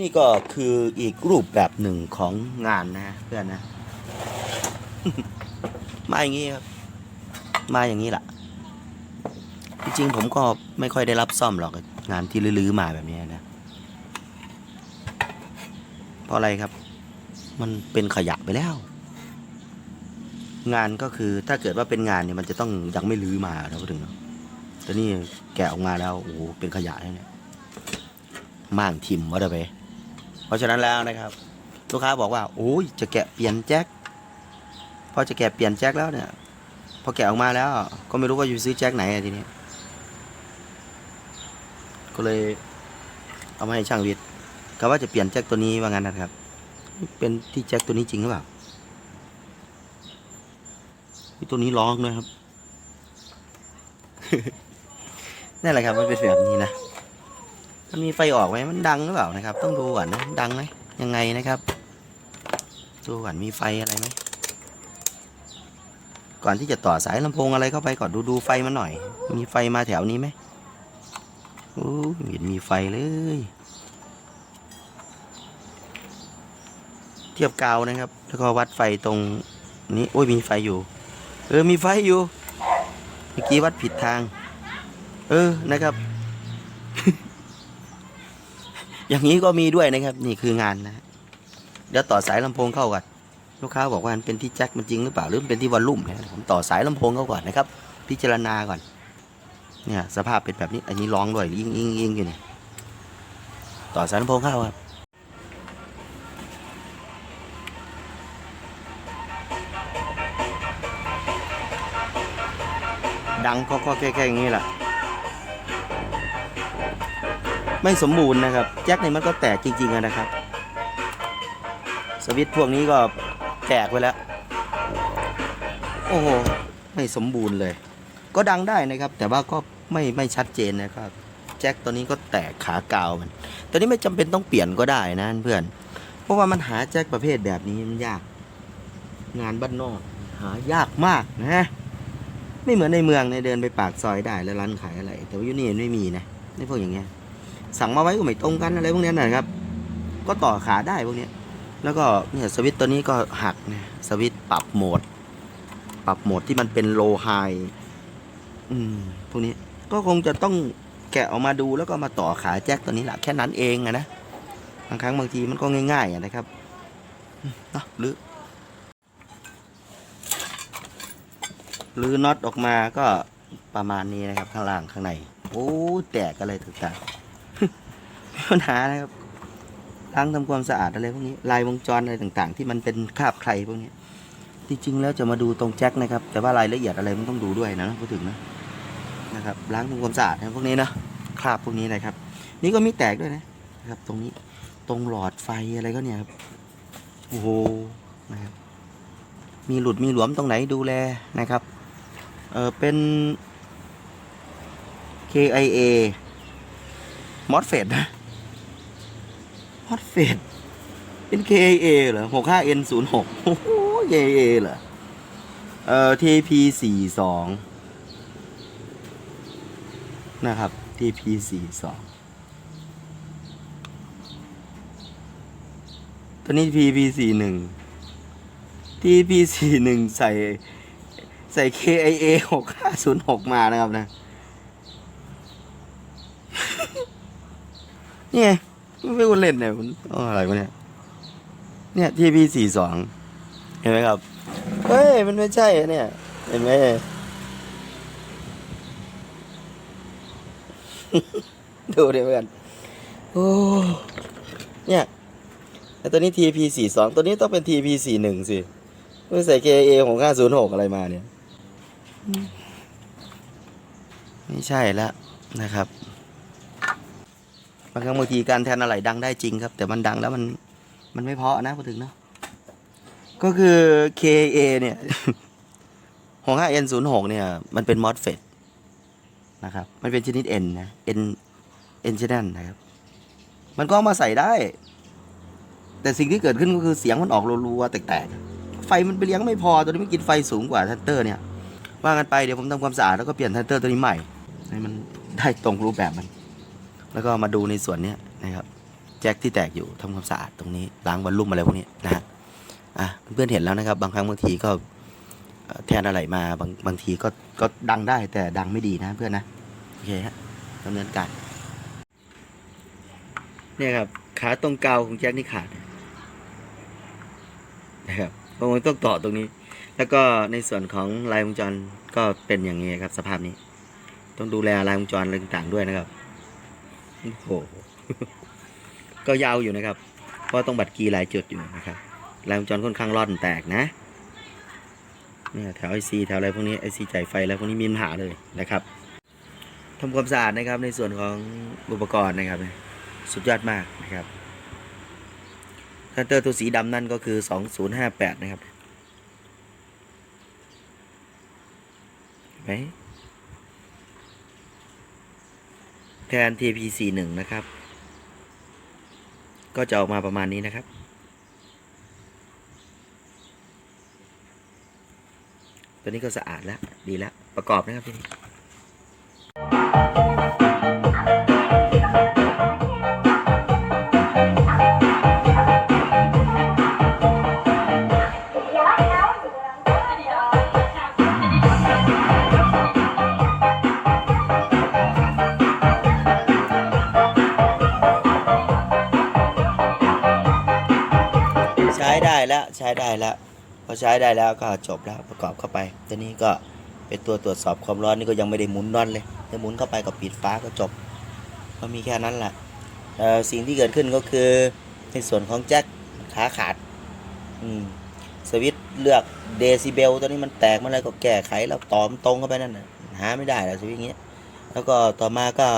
นี่ก็คืออีกรูปแบบหนึ่งของงานนะเพื่อนนะ มาอย่างนี้ครับ มาอย่างนี้แหละจริงๆผมก็ไม่ค่อยได้รับซ่อมหรอกงานที่ลื้อมาแบบนี้นะ เพราะอะไรครับ มันเป็นขยะไปแล้ว งานก็คือถ้าเกิดว่าเป็นงานเนี่ยมันจะต้องยังไม่ลื้อมาเราก็ถึงแต่นี่แกะออกมาแล้วโอ้โหเป็นขยะแล้วเนี่ยม่างทิมว่าจะไป เพราะฉะนั้นแล้วนะครับ ลูกค้าบอกว่าโอ้ยจะแกะเปลี่ยนแจ็คพอจะแกะเปลี่ยนแจ็คแล้วเนี่ยพอแกะออกมาแล้ว ก็ไม่รู้ว่าอยู่ซื้อแจ็คไหนอะทีนี้ก็เลยเอามาให้ช่างวิทย์ก็ว่าจะเปลี่ยนแจ็คตัวนี้ว่างั้นนะครับ เป็นที่แจ็คตัวนี้จริงหรือเปล่ามีตัวนี้ร้องด้วยครับนั่นแหละครับมันเป็นแบบนี้นะ มันมีไฟออกไหมมันดังหรือเปล่านะครับ ต้องดูก่อนนะดังไหมยังไงนะครับ ดูก่อนมีไฟอะไรไหมก่อนที่จะต่อสายลำโพงอะไรเข้าไปก่อนดูดูไฟมันหน่อย มีไฟมาแถวนี้ไหมโอ้ยไม่เห็นมีไฟเลย เทียบกาวนะครับ แล้วก็วัดไฟตรงนี้โอ้ยมีไฟอยู่ เออมีไฟอยู่เมื่อกี้วัดผิดทาง เออนะครับ อย่างนี้ก็มีด้วยนะครับ นี่คืองานนะเดี๋ยวต่อสายลำโพงเข้าก่อนลูกค้าบอกว่ามันเป็นที่แจ็คมันจริงหรือเปล่าหรือมันเป็นที่วอลลุ่มนะผมต่อสายลำโพงเข้าก่อนนะครับ พิจารณาก่อน เนี่ยสภาพเป็นแบบนี้ อันนี้ร้องด้วยยิงยิงยิงอยู่เนี่ยต่อสายลำโพงเข้าครับดังก็ก็แค่แค่อย่างนี้แหละ ไม่สมบูรณ์นะครับแจ็คนี่มันก็แตกจริงๆนะครับ สวิตพวกนี้ก็แตกไปแล้ว โอ้โหไม่สมบูรณ์เลย ก็ดังได้นะครับ แต่ว่าก็ไม่ไม่ชัดเจนนะครับ แจ็คตัวนี้ก็แตกขากาวมันตัวนี้ไม่จำเป็นต้องเปลี่ยนก็ได้นะเพื่อน เพราะว่ามันหาแจ็คประเภทแบบนี้มันยาก งานบ้านนอก หายากมากนะไม่เหมือนในเมืองในเดินไปปากซอยได้แล้วร้านขายอะไร แต่ว่าอยู่นี่ไม่มีนะในพวกอย่างเงี้ย สั่งมาไว้ก็ไม่ตรงกันอะไรพวกนี้นะครับ ก็ต่อขาได้พวกนี้แล้วก็เนี่ยสวิตช์ตัวนี้ก็หักนะสวิตช์ปรับโหมด ปรับโหมดที่มันเป็นโลไฮอืมพวกนี้ก็คงจะต้องแกะออกมาดูแล้วก็มาต่อขาแจ็คตัวนี้แหละแค่นั้นเองอะนะบางครั้งบางทีมันก็ง่ายๆนะครับเนาะหรือหรือน็อตออกมาก็ประมาณนี้นะครับข้างล่างข้างใน โอ้แตกอะไรต่างๆมี ปัญหานะครับล้างทำความสะอาดอะไรพวกนี้ลายวงจรอะไรต่าง ๆ ที่มันเป็นคราบใครพวกนี้จริงๆแล้วจะมาดูตรงแจ็คนะครับ แต่ว่ารายละเอียดอะไรมันต้องดูด้วยนะพูดถึงนะนะครับล้างทำความสะอาดนะพวกนี้นะคราบพวกนี้นะครับ นี่ก็มีแตกด้วยนะนะครับ ตรงนี้ตรงหลอดไฟอะไรก็เนี่ยครับโอ้โหนะครับมีหลุดมีหลวมตรงไหนดูแลนะครับเออเป็น KIA มอสเฟดนะ ฮอตเฟดเป็น KA เหรอ 65N 0 6 โอ้โห KA เหรอ เอ่อ TP 4 2 นะครับ TP 4 2 ตัวนี้ TP 4 1 TP 4 1 ใส่ใส่ KIA 6506 มานะครับนะ นี่ไง ไม่ควรเล่นเนี่ยมันเอาอะไรวะเนี่ย เนี่ย TP สี่สองเห็นไหมครับ เฮ้ย มันไม่ใช่อะเนี่ย เห็นไหมดูดิเพื่อนโอ้เนี่ยแต่ตัวนี้ TP สี่สองตัวนี้ต้องเป็น TP สี่หนึ่งสิไม่ใส่ KA ของค่าศูนย์หกอะไรมาเนี่ย ไม่ใช่แล้วนะครับ บางครั้งบางทีการแทนอะไรดังได้จริงครับ แต่มันดังแล้วมันมันไม่เพาะนะพูดถึงเนาะก็คือ KA เนี่ยของ 5N 0 6เนี่ย มันเป็น MOSFET นะครับ มันเป็นชนิด N นะ N N channel นะครับ มันก็ามาใส่ได้ แต่สิ่งที่เกิดขึ้นก็คือเสียงมันออกรัวๆแตกๆ ไฟมันไปเลี้ยงไม่พอ ตัวนี้มันกินไฟสูงกว่าทันเตอร์เนี่ย ว่ากันไปเดี๋ยวผมทำความสะอาดแล้วก็เปลี่ยนทันเตอร์ตัวนี้ใหม่ให้มันได้ตรงรูปแบบมัน แล้วก็มาดูในส่วนนี้นะครับแจ็คที่แตกอยู่ทำความสะอาดตรงนี้ล้างวอลลุ่มอะไรพวกนี้นะฮะอะเพื่อนเห็นแล้วนะครับ บางครั้งบางทีก็แทนอะไรมาบางบางทีก็ก็ดังได้แต่ดังไม่ดีนะเพื่อนนะโอเคฮะดำเนินการเนี่ยครับขาตรงเกาของแจ็คนี่ขาดนะครับเพราะมันต้องต่อตรงนี้ แล้วก็ในส่วนของลายวงจรก็เป็นอย่างนี้ครับ สภาพนี้ ต้องดูแลลายวงจรอะไรต่างๆด้วยนะครับ โอ้โหก็ยาวอยู่นะครับ เพราะต้องบัดกีหลายจุดอยู่นะครับลายวงจรค่อนข้างร่อนแตกนะเนี่ยแถวไอซีแถวอะไรพวกนี้ไอซีจ่ายไฟแล้วพวกนี้มีปัญหาเลยนะครับทำความสะอาดนะครับในส่วนของอุปกรณ์นะครับ สุดยอดมากนะครับคัตเตอร์ตัวสีดำนั่นก็คือ 2058 นะครับไหม แทน TP41 นะครับ ก็จะออกมาประมาณนี้นะครับ ตัวนี้ก็สะอาดแล้ว ดีแล้ว ประกอบนะครับทีนี้ แล้วใช้ได้แล้วพอใช้ได้แล้วก็จบแล้วประกอบเข้าไปตัวนี้ก็เป็นตัวตรวจสอบความร้อนนี่ก็ยังไม่ได้หมุนนอนเลยถ้าหมุนเข้าไปก็ปิดฟ้าก็จบก็มีแค่นั้นแหละสิ่งที่เกิดขึ้นก็คือในส่วนของแจ็คขาขาดสวิตช์เลือกเดซิเบลตัวนี้มันแตกมันอะไรก็แก้ไขแล้วต่อมตรงเข้าไปนั่นนะหาไม่ได้แล้วสวิตช์อย่างเงี้ยแล้วก็ต่อมาก็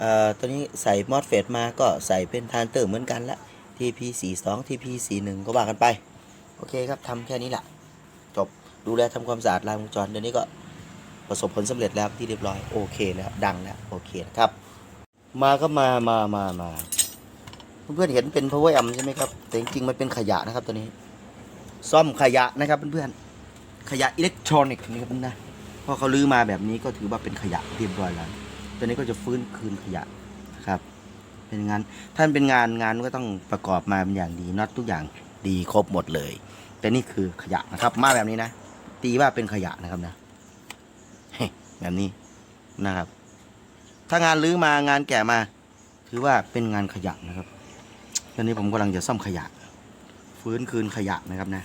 เอ่อตัวนี้ใส่มอสเฟตมาก็ใส่เป็นทานเตอร์เหมือนกันละ TP42 TP41 ก็ว่ากันไป โอเคครับทำแค่นี้แหละจบดูแลทำความสะอาดลายวงจรเดี๋ยวนี้ก็ประสบผลสำเร็จแล้วที่เรียบร้อยโอเคแล้วดังแล้วโอเคนะครับ มาก็มามามามาเพื่อนๆเห็นเป็น power amp ใช่ไหมครับ แต่จริงๆมันเป็นขยะนะครับตัวนี้ ซ่อมขยะนะครับเพื่อนๆขยะอิเล็กทรอนิกส์นะครับนะพอเขาลื้อมาแบบนี้ก็ถือว่าเป็นขยะเรียบร้อยแล้วตัวนี้ก็จะฟื้นคืนขยะนะครับ เป็นงานท่านเป็นงานงานก็ต้องประกอบมาเป็นอย่างดีน็อตทุกอย่างดีครบหมดเลย แต่นี่คือขยะนะครับ มาแบบนี้นะ ตีว่าเป็นขยะนะครับนะแบบนี้นะครับ ถ้างานรื้อมางานแกะมา ถือว่าเป็นงานขยะนะครับตอนนี้ผมกำลังจะซ่อมขยะ ฟื้นคืนขยะนะครับนะ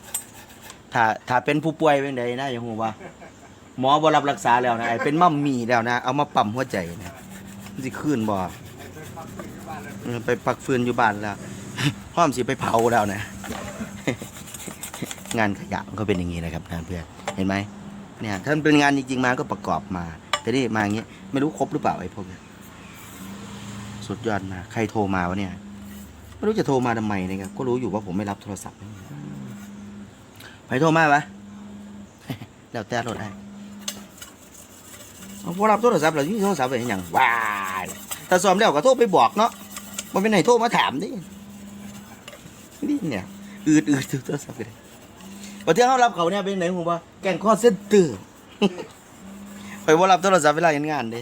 ถ้าถ้าเป็นผู้ป่วยเป็นใดนะอย่างหัวว่า หมอบรับรักษาแล้วนะไอเป็นมั่มมีแล้วนะ เอามาปั๊มหัวใจนะสิคืนบ่ ไปปักฟืนอยู่บ้านแล้วพร้อมสิไปเผาแล้วนะ งานขยะก็เป็นอย่างนี้นะครับท่านเพื่อนเห็นไหมเนี่ยท่านเป็นงานจริงๆมาก็ประกอบมา แต่นี่มาอย่างเงี้ยไม่รู้ครบหรือเปล่าไอ้พวกเนี้ยสุดยอดมาใครโทรมาวะเนี่ยไม่รู้จะโทรมาทำไมนะครับก็รู้อยู่ว่าผมไม่รับโทรศัพท์ใครโทรมาวะแล้วแต่รถได้พอรับโทรศัพท์แล้วยี่โทรศัพท์ไปอย่างว้ายถ้าซ้อมแล้วก็โทรไปบอกเนาะ มันเป็นไหนโทรมาถามดินี่เนี่ยอืดอืดโทรศัพท์กันเลยพอเที่เขารับเขาเนี่ยเป็นไหนผมว่าแกงคอเส้นตื่นไปว่ารับโทรศัพท์เวลาเห็นงานเด้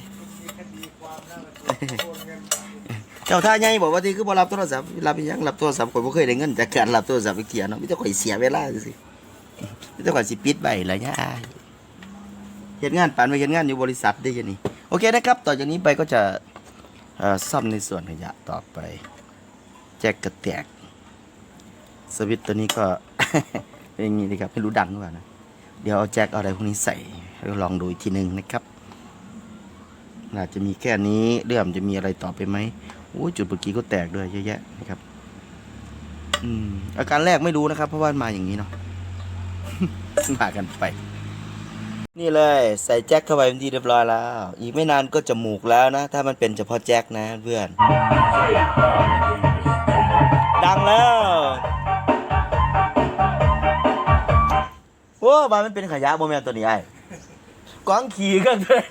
เจ้าท่าใหญ่บอกว่าที่คือบ่รับโทรศัพท์รับยังรับโทรศัพท์ข่อยบ่เคยได้เงินจากการรับโทรศัพท์อีกเที่ยเนาะมีแต่ข่อยเสียเวลาสิมีแต่ข่อยสิปิดไว้ล่ะเนี่ยเฮ็ดงานปานไปเฮ็ดงานอยู่บริษัทได้ยังนี่โอเคนะครับ ต่อจากนี้ไปก็จะ ซ่อมในส่วนขยะต่อไป แจ็คกระแตก สวิตตัวนี้ก็ เป็นอย่างนี้นะครับไม่รู้ดังหรือเปล่านะ เดี๋ยวเอาแจ็คเอาอะไรพวกนี้ใส่แล้วลองดูอีกทีหนึ่งนะครับน่าจะมีแค่นี้เรื่องจะมีอะไรต่อไปไหมโอ้จุดเมื่อกี้ก็แตกด้วยเยอะแยะนะครับ อืมอาการแรกไม่รู้นะครับ เพราะว่ามาอย่างนี้เนาะมากันไป นี่เลยใส่แจ็คเข้าไปเป็นที่เรียบร้อยแล้ว อีกไม่นานก็จมูกแล้วนะ ถ้ามันเป็นเฉพาะแจ็คนะเพื่อน ดังแล้วโอ้บามันเป็นขยะโมเมนตัวนี้ไอ้กวางขี่กันเลย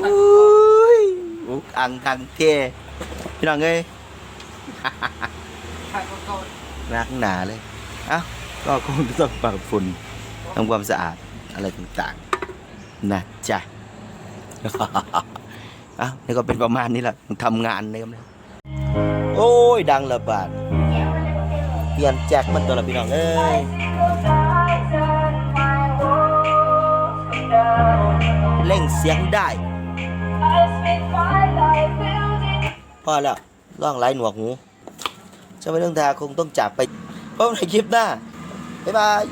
อุ้ยอุกอังคังเทพี่น้องเอ้ยนักหนาเลย เอ้าก็คงจะต้องปรับฝุ่น ทำความสะอาดอะไรต่างๆนะจ๊ะอะนี่ก็เป็นประมาณนี้แหละทำงานนะครับโอ้ย ดังระบาดเปลี่ยนแจ็คมันตัวละพี่น้องเอ้ยเร่งเสียงได้พอแล้วร่องไร้หนวกหูจะไม่ต้องทาคงต้องจับไปพบในคลิปหน้า บ๊ายบาย